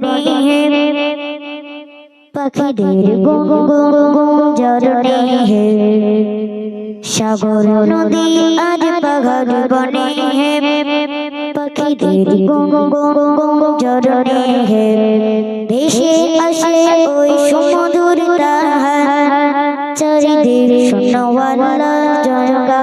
বনে পাখিদের গুঞ্জরণে সাগর নদী আজ পাহাড় বনে পাখিদের গুঞ্জরণে ভেসে আসে ওই সমুদুর চারিদিক শূন্যওয়ালা জয়গা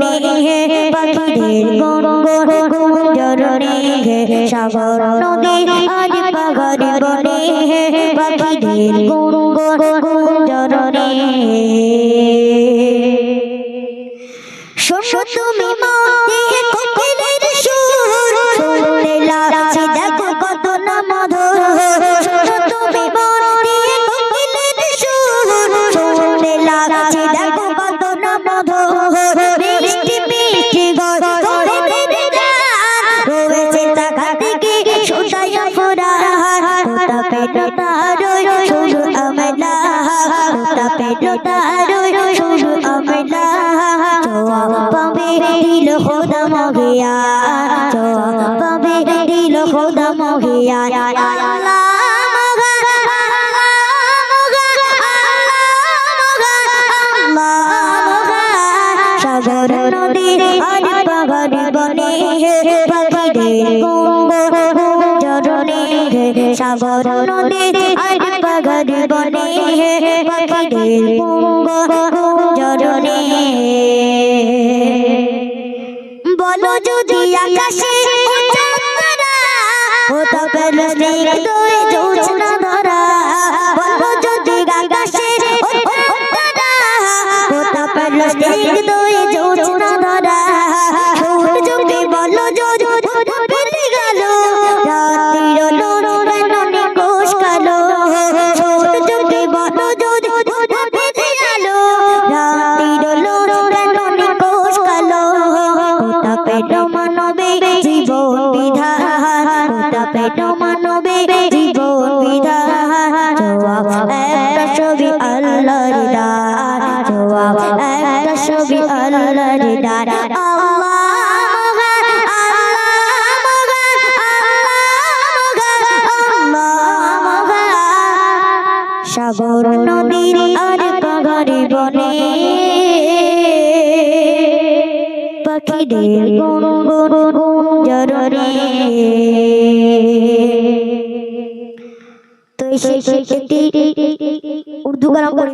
বনে পাখিদের গুঞ্জরণে সাগর নদী আজ পাহাড় বনে পাখিদের গুঞ্জরণে শোনো তুমি মতে কোকিলের সুর শুনতে লাগছে পেট তারই শুধু আমলা হোতা পেট তারই শুধু আমলা। জবাব পাবে দিল খোদা মগিয়া জবাব পাবে দিল খোদা মগিয়া আল্লাহ সাগর নদী আর পাহাড় বনে, পাখিদের সাগর নদী আর পাহাড় বনে পাখিদের জরনে বলো যদি আকাশে হতো প্লাস্টিক দুই জোছনা ধরা বলো যদি আকাশে হতো প্লাস্টিক দুই মানবে জীবন বিধান। জবাব একটা ছবি আল্লাহর দান জবাব একটা ছবি আল্লাহর দান সাগর নদীর আর পাহাড়ি বনে পাখিদের গুন গুন জররে। তো উর্দু গান